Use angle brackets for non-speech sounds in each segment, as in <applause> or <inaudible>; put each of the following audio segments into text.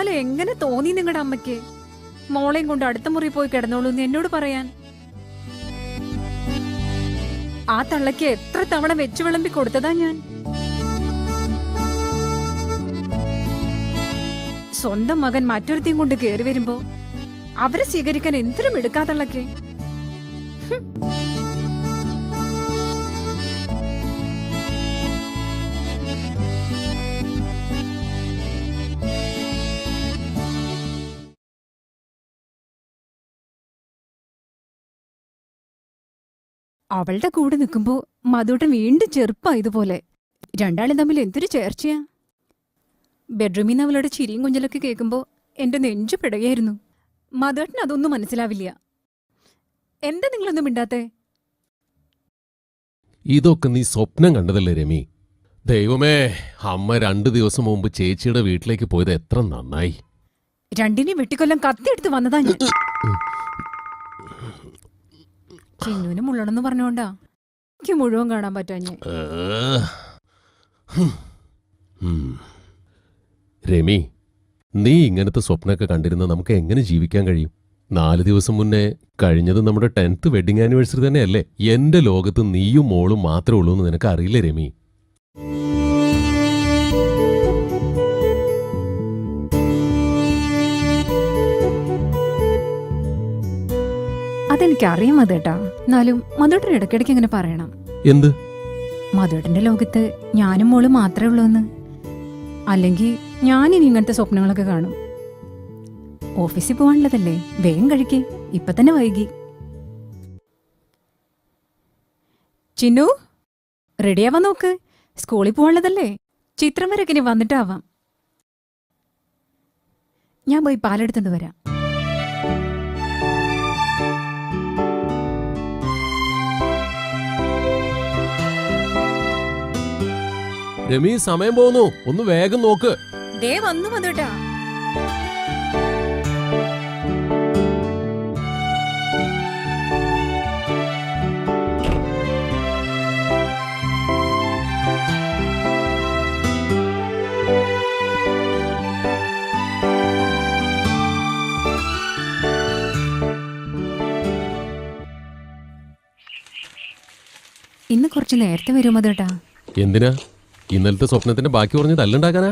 എന്നാലും എങ്ങനെ തോന്നി നിങ്ങളുടെ അമ്മയ്ക്ക്? മോളെയും കൊണ്ട് അടുത്ത മുറി പോയി കിടന്നോളൂ എന്ന് എന്നോട് പറയാൻ. ആ തള്ളയ്ക്ക് എത്ര തവണ വെച്ചു വിളമ്പി കൊടുത്തതാ ഞാൻ. സ്വന്തം മകൻ മറ്റൊരുത്തേം കൊണ്ട് കയറി വരുമ്പോ അവരെ സ്വീകരിക്കാൻ എന്തിനും എടുക്കാത്തള്ളക്ക് അവളുടെ കൂടെ നിൽക്കുമ്പോ മധുട്ടൻ വീണ്ടും ചെറുപ്പായതുപോലെ രണ്ടാളും തമ്മിൽ എന്തൊരു ചേർച്ചയാ. ബെഡ്റൂമിൽ നിന്ന് അവളുടെ ചിരിയും കുഞ്ഞലൊക്കെ കേൾക്കുമ്പോ എന്റെ നെഞ്ചു പിടയായിരുന്നു. മധുട്ടൻ അതൊന്നും മനസ്സിലാവില്ല. എന്താ നിങ്ങളൊന്നും മിണ്ടാത്തെ? ഇതൊക്കെ നീ സ്വപ്നം കണ്ടതല്ലേ രമി? ദൈവമേ അമ്മ രണ്ടു ദിവസം മുമ്പ് ചേച്ചിയുടെ വീട്ടിലേക്ക് പോയത് എത്ര നന്നായി. രണ്ടിനെയും വെട്ടിക്കൊല്ലം കത്തിയെടുത്ത് വന്നതാ ഞാൻ. ചിന്നുവിന് മുള്ളണെന്ന് പറഞ്ഞോണ്ടാ എനിക്ക് മുഴുവൻ കാണാൻ പറ്റാഞ്ഞേ. രമി നീ ഇങ്ങനത്തെ സ്വപ്നമൊക്കെ കണ്ടിരുന്ന നമുക്ക് എങ്ങനെ ജീവിക്കാൻ കഴിയും? നാല് ദിവസം മുന്നേ കഴിഞ്ഞത് നമ്മുടെ ടെൻത്ത് വെഡിങ് ആനിവേഴ്സറി തന്നെയല്ലേ? എന്റെ ലോകത്ത് നീയും മോളും മാത്രമേ ഉള്ളൂ എന്ന് നിനക്ക് അറിയില്ലേ രമി? അതെനിക്കറിയാം മധുട്ടാ എന്നാലും മധുട്ടൻ ഇടയ്ക്കിടയ്ക്ക് ഇങ്ങനെ പറയണം. എന്ത്? മധുട്ടന്റെ ലോകത്ത് ഞാനും മോളും മാത്രമേ ഉള്ളൂ എന്ന് അല്ലെങ്കിൽ ഞാനിനി ഇങ്ങനത്തെ സ്വപ്നങ്ങളൊക്കെ കാണും. ഓഫീസിൽ പോകാനുള്ളതല്ലേ? വേഗം കഴിക്കേ. ഇപ്പൊ തന്നെ വൈകി. ചിന്നു റെഡിയാവാൻ നോക്ക്. സ്കൂളിൽ പോകാനുള്ളതല്ലേ? ചിത്രം വരെ ഇനി വന്നിട്ടാവാം. ഞാൻ പോയി പാലെടുത്തോണ്ട് വരാം. രമി സമയം പോകുന്നു. ഒന്ന് വേഗം നോക്ക്. ദേ വന്നു മധുട്ടാ. ഇന്ന് കുറച്ച് നേരത്തെ വരുമോ മധുട്ടാ. എന്തിനാ? ഇന്നലത്തെ സ്വപ്നത്തിന്റെ ബാക്കി പറഞ്ഞത് തല്ലുണ്ടാക്കാനാ?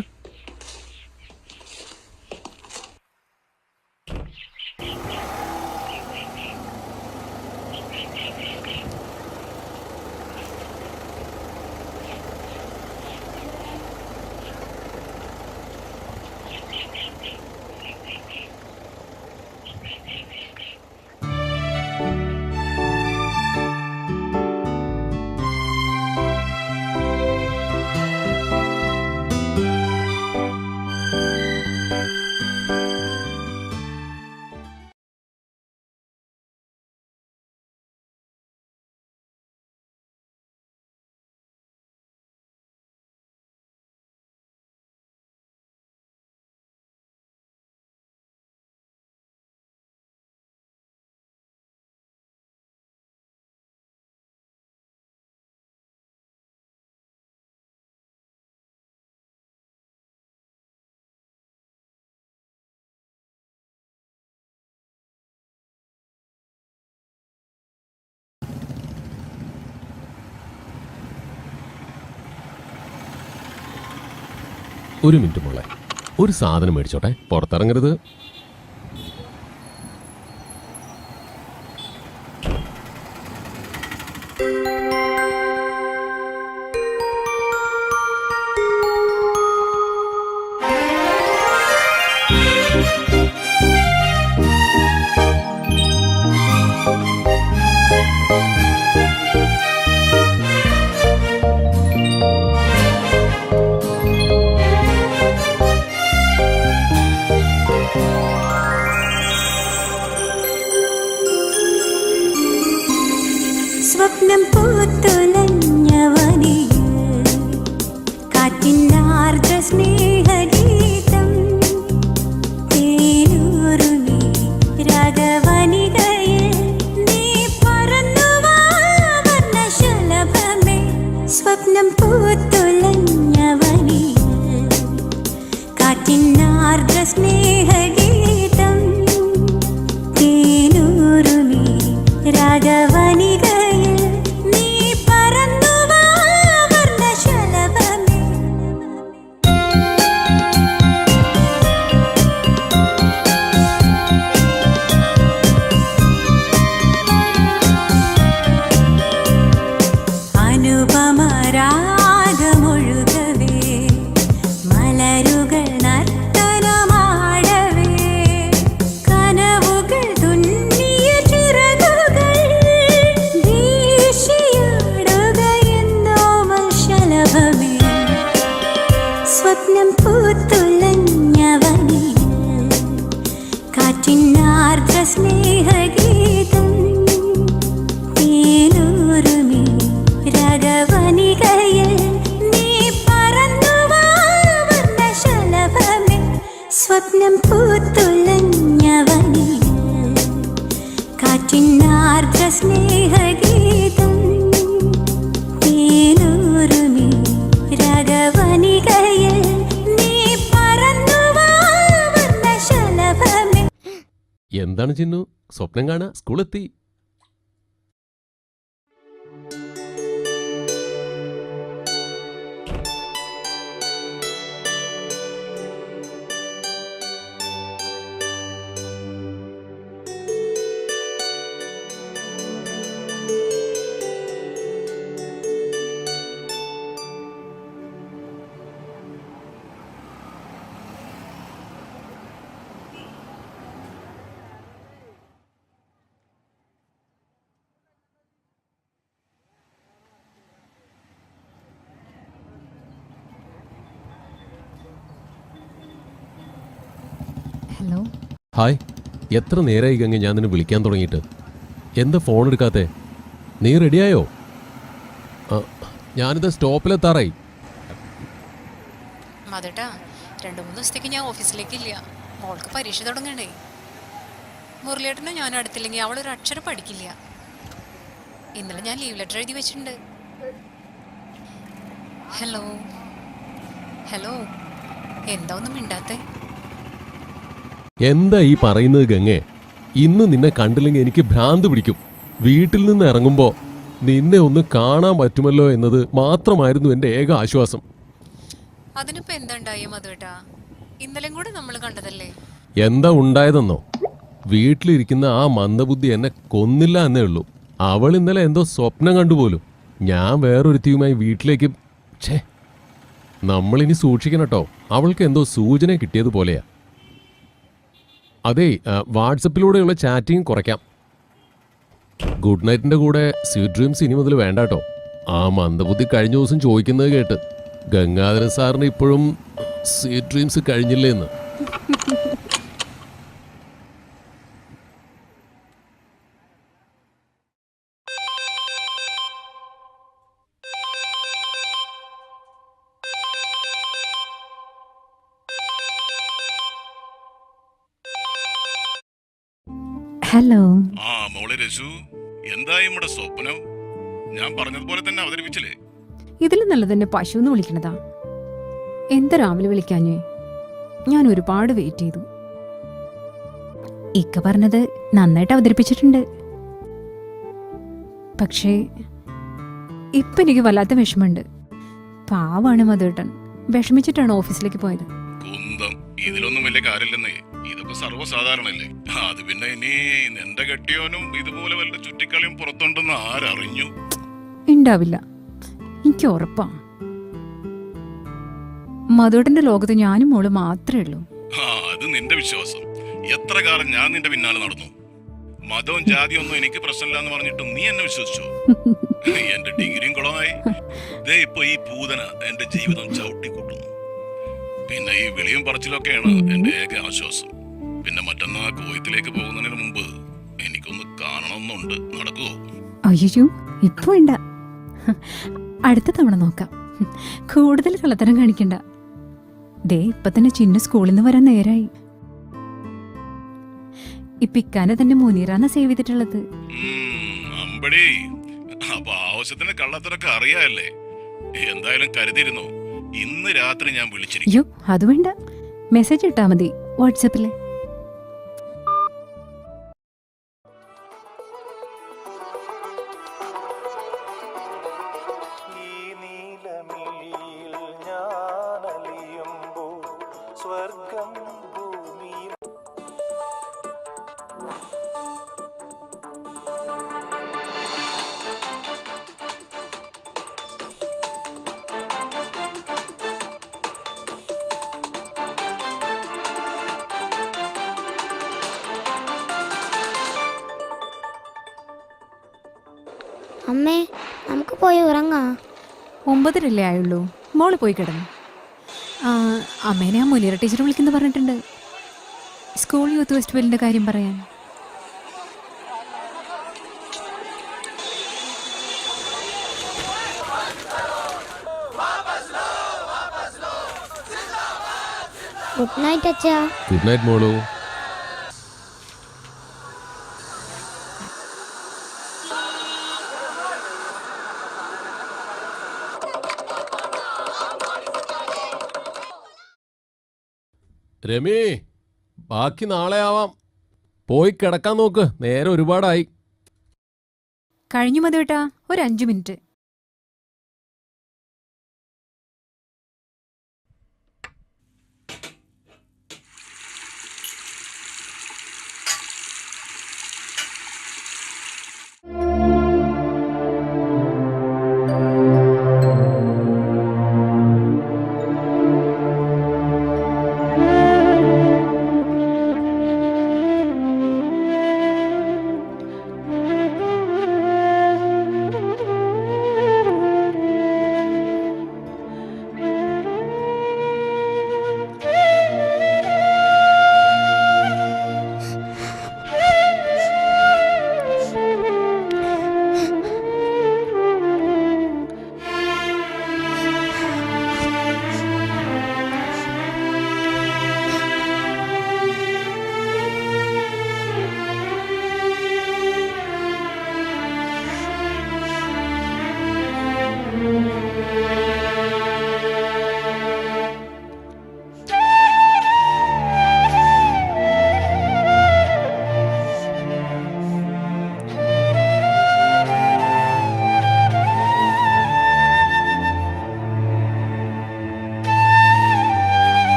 ഒരു മിനിറ്റ് മോളെ. ഒരു സാധനം മേടിച്ചോട്ടെ. പുറത്തിറങ്ങരുത്. സ്വപ്നം പൂത്തുലഞ്ഞവനിൽ കാറ്റിൻ സ്നേഹ പൂത്തുലഞ്ഞവനിൽ കാറ്റിനാർദ്ര സ്നേഹഗീതം നീ സ്വപ്നം പൂത്തുലഞ്ഞവനിൽ കാറ്റിനാർദ്ര സ്നേഹഗീതം എന്താണ് ചിന്നു സ്വപ്നം കാണാ സ്കൂളെത്തി. ഹലോ ഹായ് എത്ര നേരമായി ഗംഗ ഞാൻ നിന്നെ വിളിക്കാൻ തുടങ്ങിയിട്ട്? എന്താ ഫോൺ എടുക്കാത്തെ? നീ റെഡിയായോ ഞാനിത് സ്റ്റോപ്പിലെത്താറായി. മതട്ടാ രണ്ടു മൂന്ന് ദിവസത്തേക്ക് ഞാൻ ഓഫീസിലേക്കില്ല. മോൾക്ക് പരീക്ഷ തുടങ്ങണ്ടേ. മുരളിയേട്ടനും ഞാൻ അടുത്തില്ലെങ്കിൽ അവൾ ഒരു അക്ഷരം പഠിക്കില്ല. ഇന്നലെ ഞാൻ ലീവ് ലെറ്റർ എഴുതി വെച്ചിട്ടുണ്ട്. ഹലോ ഹലോ എന്താ ഒന്നും മിണ്ടാത്തെ? എന്താ ഈ പറയുന്നത് ഗംഗേ? ഇന്ന് നിന്നെ കണ്ടില്ലെങ്കിൽ എനിക്ക് ഭ്രാന്ത് പിടിക്കും. വീട്ടിൽ നിന്ന് ഇറങ്ങുമ്പോൾ നിന്നെ ഒന്ന് കാണാൻ പറ്റുമല്ലോ എന്നത് മാത്രമായിരുന്നു എന്റെ ഏക ആശ്വാസം. അതിനിപ്പോ മധുവേട്ടാ? ഇന്നലെയും കൂടെ നമ്മൾ കണ്ടതല്ലേ? എന്താ ഉണ്ടായതെന്നോ? വീട്ടിലിരിക്കുന്ന ആ മന്ദബുദ്ധി എന്നെ കൊന്നില്ല എന്നേ ഉള്ളൂ. അവൾ ഇന്നലെ എന്തോ സ്വപ്നം കണ്ടുപോലും ഞാൻ വേറൊരുത്തിയുമായി വീട്ടിലേക്ക് ഛേ. നമ്മളിനി സൂക്ഷിക്കണം കേട്ടോ. അവൾക്ക് എന്തോ സൂചന കിട്ടിയതുപോലെയാ. അതെ വാട്സപ്പിലൂടെയുള്ള ചാറ്റിംഗ് കുറയ്ക്കാം. ഗുഡ് നൈറ്റിന്റെ കൂടെ സ്വീറ്റ് ഡ്രീംസ് ഇനി മുതൽ വേണ്ട കേട്ടോ. ആ മന്ദബുദ്ധി കഴിഞ്ഞ ദിവസം ചോദിക്കുന്നത് കേട്ട് ഗംഗാധരൻ സാറിന് ഇപ്പോഴും സ്വീറ്റ് ഡ്രീംസ് കഴിഞ്ഞില്ലേ എന്ന് ഹലോ ആ മോളെ രസു. എന്താ നമ്മുടെ സ്വപ്നം? ഞാൻ പറഞ്ഞതുപോലെ തന്നെ അവതരിപ്പിച്ചില്ലേ? ഇതിൽ നല്ലത് എന്നെ പശു എന്ന് വിളിക്കണതാ. എന്താ രാവിലെ വിളിക്കാഞ്ഞേ? ഞാൻ ഒരുപാട് വെയിറ്റ് ചെയ്തു. ഇക്ക പറഞ്ഞത് നന്നായിട്ട് അവതരിപ്പിച്ചിട്ടുണ്ട്. പക്ഷേ ഇപ്പൊ എനിക്ക് വല്ലാത്ത വിഷമമുണ്ട്. പാവാണ് മധുട്ടൻ വിഷമിച്ചിട്ടാണ് ഓഫീസിലേക്ക് പോയത്. കുന്തം. ഇതിലൊന്നും വലിയ കാര്യമില്ലെന്നേ. ഇതൊക്കെ സർവസാധാരണല്ലേ അത് പിന്നെ ഇനി നിന്റെ കെട്ടിയോനും ഇതുപോലെ വല്ല ചുറ്റിക്കളിയും പുറത്തുണ്ടെന്ന് ആരറിഞ്ഞു? ഉണ്ടാവില്ല എനിക്ക് ഉറപ്പാ. മധുടന്റെ ലോകത്ത് ഞാനും മോൾ മാത്രമേ ഉള്ളൂ. ആ അത് നിന്റെ വിശ്വാസം. എത്ര കാലം ഞാൻ നിന്റെ പിന്നാലെ നടന്നു? മതവും ജാതിയും ഒന്നും എനിക്ക് പ്രശ്നമില്ല എന്ന് പറഞ്ഞിട്ടും നീ എന്നെ വിശ്വസിച്ചോ? <laughs> എന്റെ ഡിഗ്രിയും കുളമായി ദേ ഇപ്പൊ ഈ പൂതന എന്റെ ജീവിതം ചവിട്ടിക്കൂട്ടുന്നു. പിന്നെ ഈ വിളിയും പറച്ചിലൊക്കെയാണ് എന്റെ ഏക ആശ്വാസം. പിന്നെ മറ്റന്നാ കോയത്തിലേക്ക് പോകുന്നതിന് മുമ്പ് എനിക്കൊന്ന് കാണണമെന്നുണ്ട്. നടക്കുവോ? അയ്യോ ഇപ്പൊ വേണ്ട. അടുത്ത തവണ നോക്കാം. കൂടുതൽ കള്ളത്തരം കാണിക്കണ്ട. ദേ ഇപ്പൊ തന്നെ ചിന്ന സ്കൂളിൽ നിന്ന് വരാൻ നേരായി. ഇപ്പൊ ഇക്കാനെ തന്നെ മുനീറാന്ന സേവ് ചെയ്തിട്ടുള്ളത്. അപ്പൊ ആവശ്യത്തിന് കള്ളത്തരൊക്കെ അറിയാല്ലേ? എന്തായാലും കരുതിയിരുന്നു? ഇന്ന് രാത്രി ഞാൻ വിളിച്ചിരിക്കും. അത് വേണ്ട. മെസ്സേജ് ഇട്ടാ മതി വാട്സപ്പിൽ. അമ്മേ നമുക്ക് പോയി ഉറങ്ങാം. ഒമ്പതരല്ലേ ആയുള്ളൂ. മോൾ പോയി കിടന്നു. അമ്മേനെ ആ മുലിയറ ടീച്ചർ വിളിക്കുന്നു പറഞ്ഞിട്ടുണ്ട്. സ്കൂൾ യൂത്ത് ഫെസ്റ്റിവലിന്റെ കാര്യം പറയാൻ. ഗുഡ് നൈറ്റ് അച്ഛാ. ഗുഡ് നൈറ്റ് മോളു. രമി ബാക്കി നാളെ ആവാം. പോയി കിടക്കാൻ നോക്ക്. നേരെ ഒരുപാടായി. കഴിഞ്ഞു മതി ഒരു അഞ്ചു മിനിറ്റ്.